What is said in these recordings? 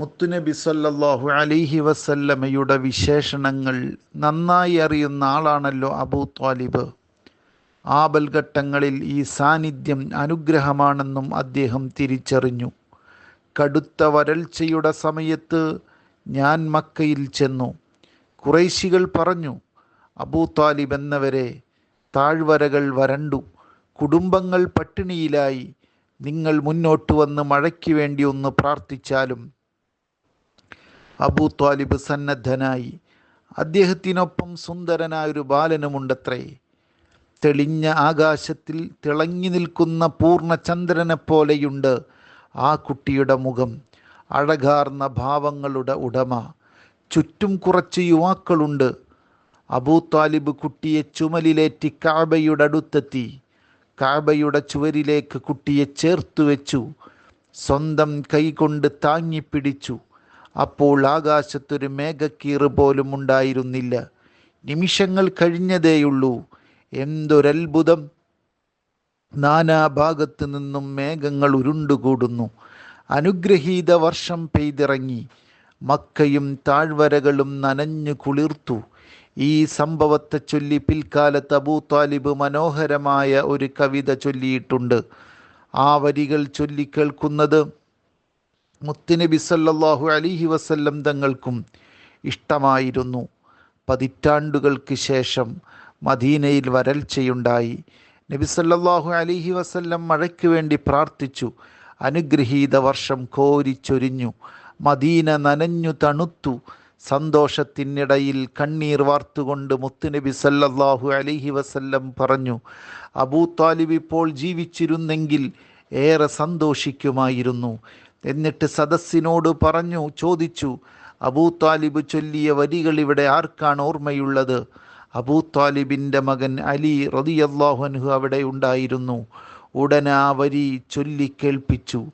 മുത്തുനബി സല്ലല്ലാഹു അലിഹി വസല്ലമയുടെ വിശേഷണങ്ങൾ നന്നായി അറിയുന്ന ആളാണല്ലോ അബൂ ത്വാലിബ്. ആപൽഘട്ടങ്ങളിൽ ഈ സാന്നിധ്യം അനുഗ്രഹമാണെന്നും അദ്ദേഹം തിരിച്ചറിഞ്ഞു. കടുത്ത വരൾച്ചയുടെ സമയത്ത് ഞാൻ മക്കയിൽ ചെന്നു. കുറേശികൾ പറഞ്ഞു അബൂ താലിബ് എന്നവരെ താഴ്വരകൾ വരണ്ടു. കുടുംബങ്ങൾ പട്ടിണിയിലായി. നിങ്ങൾ മുന്നോട്ട് വന്ന് മഴയ്ക്ക് വേണ്ടി ഒന്ന് പ്രാർത്ഥിച്ചാലും അബൂ ത്വാലിബ് സന്നദ്ധനായി. അദ്ദേഹത്തിനൊപ്പം സുന്ദരനായൊരു ബാലനുമുണ്ടത്രേ. തെളിഞ്ഞ ആകാശത്തിൽ തിളങ്ങി നിൽക്കുന്ന പൂർണചന്ദ്രനെ പോലെയുണ്ട് ആ കുട്ടിയുടെ മുഖം. അഴകാർന്ന ഭാവങ്ങളുടെ ഉടമ. ചുറ്റും കുറച്ച് യുവാക്കളുണ്ട്. അബൂ താലിബ് കുട്ടിയെ ചുമലിലേറ്റി കാബയുടെ അടുത്തെത്തി. കാബയുടെ ചുവരിലേക്ക് കുട്ടിയെ ചേർത്തു വെച്ചു സ്വന്തം കൈകൊണ്ട് താങ്ങിപ്പിടിച്ചു. അപ്പോൾ ആകാശത്തൊരു മേഘക്കീറ് പോലും ഉണ്ടായിരുന്നില്ല. നിമിഷങ്ങൾ കഴിഞ്ഞതേയുള്ളൂ. എന്തൊരത്ഭുതം. നാനാഭാഗത്തു നിന്നും മേഘങ്ങൾ ഉരുണ്ടുകൂടുന്നു. അനുഗ്രഹീത വർഷം പെയ്തിറങ്ങി. മക്കയും താഴ്വരകളും നനഞ്ഞു കുളിർത്തു. ഈ സംഭവത്തെ ചൊല്ലി പിൽക്കാലത്ത് അബൂ താലിബ് മനോഹരമായ ഒരു കവിത ചൊല്ലിയിട്ടുണ്ട്. ആ വരികൾ ചൊല്ലിക്കേൾക്കുന്നത് മുത്തുനബി സല്ലാഹു അലിഹി വസല്ലം തങ്ങൾക്കും ഇഷ്ടമായിരുന്നു. പതിറ്റാണ്ടുകൾക്ക് ശേഷം മദീനയിൽ വരൾച്ചയുണ്ടായി. നബി സല്ലാഹു അലിഹി വസല്ലം മഴയ്ക്ക് വേണ്ടി പ്രാർത്ഥിച്ചു. അനുഗ്രഹീത വർഷം കോരിച്ചൊരിഞ്ഞു മദീന നനഞ്ഞു തണുത്തു. സന്തോഷത്തിനിടയിൽ കണ്ണീർ വാർത്തുകൊണ്ട് മുത്തുനബി സല്ലല്ലാഹു അലിഹി വസല്ലം പറഞ്ഞു അബൂ താലിബ് ഇപ്പോൾ ജീവിച്ചിരുന്നെങ്കിൽ ഏറെ സന്തോഷിക്കുമായിരുന്നു. എന്നിട്ട് സദസ്സിനോട് പറഞ്ഞു ചോദിച്ചു അബൂ താലിബ് ചൊല്ലിയ വരികൾ ഇവിടെ ആർക്കാണ് ഓർമ്മയുള്ളത്? അബൂ താലിബിന്റെ മകൻ അലി റതിയല്ലാഹു അൻഹു അവിടെ ഉണ്ടായിരുന്നു. ഉടനെ ആ വരി ചൊല്ലിക്കേൾപ്പിച്ചു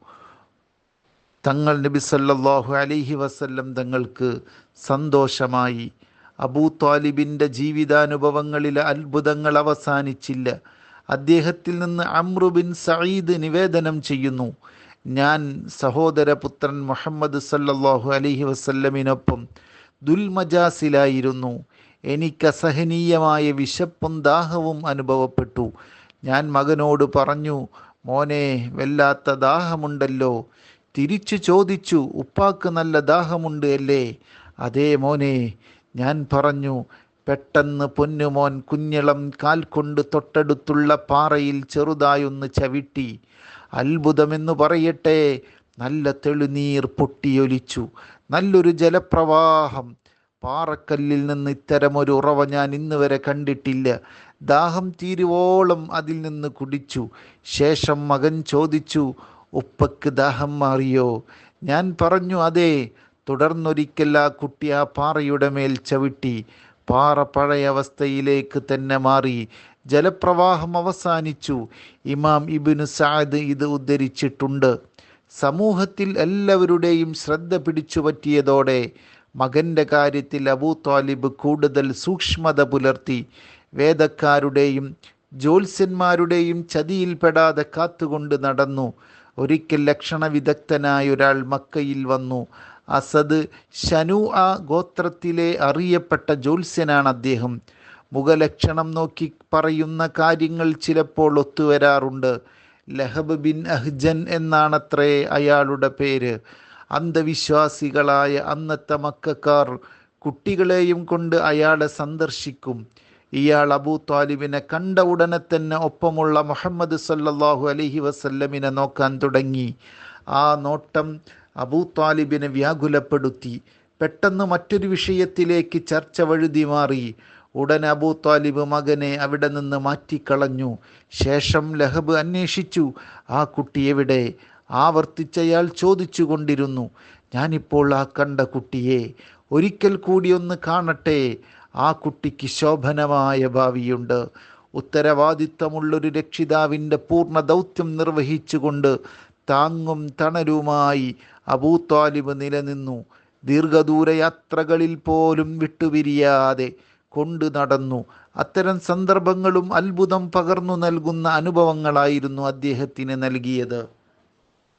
തങ്ങൾ നബി സല്ലാഹു അലിഹി വസല്ലം തങ്ങൾക്ക് സന്തോഷമായി. അബൂ താലിബിന്റെ ജീവിതാനുഭവങ്ങളിലെ അത്ഭുതങ്ങൾ അവസാനിച്ചില്ല. അദ്ദേഹത്തിൽ നിന്ന് അമ്രുബിൻ സയീദ് നിവേദനം ചെയ്യുന്നു. ഞാൻ സഹോദരപുത്രൻ മുഹമ്മദ് സല്ലാഹു അലഹി വസല്ലമിനൊപ്പം ദുൽമജാസിലായിരുന്നു. എനിക്ക് അസഹനീയമായ വിശപ്പും ദാഹവും അനുഭവപ്പെട്ടു. ഞാൻ മകനോട് പറഞ്ഞു മോനെ വല്ലാത്ത ദാഹമുണ്ടല്ലോ. തിരിച്ചു ചോദിച്ചു ഉപ്പാക്ക് നല്ല ദാഹമുണ്ട് അല്ലേ? അതേ മോനെ ഞാൻ പറഞ്ഞു പെട്ടെന്ന് പൊന്നുമോൻ കുഞ്ഞിളം കാൽ കൊണ്ട് തൊട്ടടുത്തുള്ള പാറയിൽ ചെറുതായൊന്ന് ചവിട്ടി. അത്ഭുതമെന്നു പറയട്ടെ നല്ല തെളിനീർ പൊട്ടിയൊലിച്ചു. നല്ലൊരു ജലപ്രവാഹം. പാറക്കല്ലിൽ നിന്ന് ഇത്തരമൊരു ഉറവ ഞാൻ ഇന്ന് വരെ കണ്ടിട്ടില്ല. ദാഹം തീരുവോളം അതിൽ നിന്ന് കുടിച്ചു. ശേഷം മകൻ ചോദിച്ചു ഉപ്പക്ക് ദാഹം മാറിയോ? ഞാൻ പറഞ്ഞു അതെ. തുടർന്നൊരിക്കൽ ആ കുട്ടി ആ പാറയുടെ മേൽ ചവിട്ടി. പാറ പഴയ അവസ്ഥയിലേക്ക് തന്നെ മാറി. ജലപ്രവാഹം അവസാനിച്ചു. ഇമാം ഇബിനു സാദ് ഇത് ഉദ്ധരിച്ചിട്ടുണ്ട്. സമൂഹത്തിൽ എല്ലാവരുടെയും ശ്രദ്ധ പിടിച്ചു പറ്റിയതോടെ മകന്റെ കാര്യത്തിൽ അബൂ താലിബ് കൂടുതൽ സൂക്ഷ്മത പുലർത്തി. വേദക്കാരുടെയും ജ്യോത്സ്യന്മാരുടെയും ചതിയിൽപ്പെടാതെ കാത്തുകൊണ്ട് നടന്നു. ഒരിക്കൽ ലക്ഷണ ഒരാൾ മക്കയിൽ വന്നു. അസദ് ഷനു ആ ഗോത്രത്തിലെ അറിയപ്പെട്ട ജ്യോത്സ്യനാണ് അദ്ദേഹം. മുഖലക്ഷണം നോക്കി പറയുന്ന കാര്യങ്ങൾ ചിലപ്പോൾ ഒത്തുവരാറുണ്ട്. ലഹബ് ബിൻ അഹ്ജൻ എന്നാണത്രേ അയാളുടെ പേര്. അന്ധവിശ്വാസികളായ അന്നത്തെ മക്കാർ കുട്ടികളെയും കൊണ്ട് അയാളെ സന്ദർശിക്കും. ഇയാൾ അബൂ താലിബിനെ കണ്ട ഉടനെ തന്നെ ഒപ്പമുള്ള മുഹമ്മദ് സല്ലാഹു അലഹി വസല്ലമിനെ നോക്കാൻ തുടങ്ങി. ആ നോട്ടം അബൂ താലിബിനെ വ്യാകുലപ്പെടുത്തി. പെട്ടെന്ന് മറ്റൊരു വിഷയത്തിലേക്ക് ചർച്ച വഴുതി മാറി. ഉടൻ അബൂ താലിബ് മകനെ അവിടെ നിന്ന് മാറ്റിക്കളഞ്ഞു. ശേഷം ലഹബ് അന്വേഷിച്ചു. ആ കുട്ടി എവിടെ? ആവർത്തിച്ചയാൾ ചോദിച്ചു കൊണ്ടിരുന്നു ഞാനിപ്പോൾ ആ കണ്ട കുട്ടിയെ. ഒരിക്കൽ കൂടി ഒന്ന് കാണട്ടെ. ആ കുട്ടിക്ക് ശോഭനമായ ഭാവിയുണ്ട്. ഉത്തരവാദിത്തമുള്ളൊരു രക്ഷിതാവിന്റെ പൂർണ ദൗത്യം നിർവഹിച്ചുകൊണ്ട് താങ്ങും തണലുമായി അബൂ താലിബ് നിലനിന്നു. ദീർഘദൂര യാത്രകളിൽ പോലും വിട്ടുപിരിയാതെ കൊണ്ടു നടന്നു. അത്തരം സന്ദർഭങ്ങളും അത്ഭുതം പകർന്നു നൽകുന്ന അനുഭവങ്ങളായിരുന്നു അദ്ദേഹത്തിന് നൽകിയത്.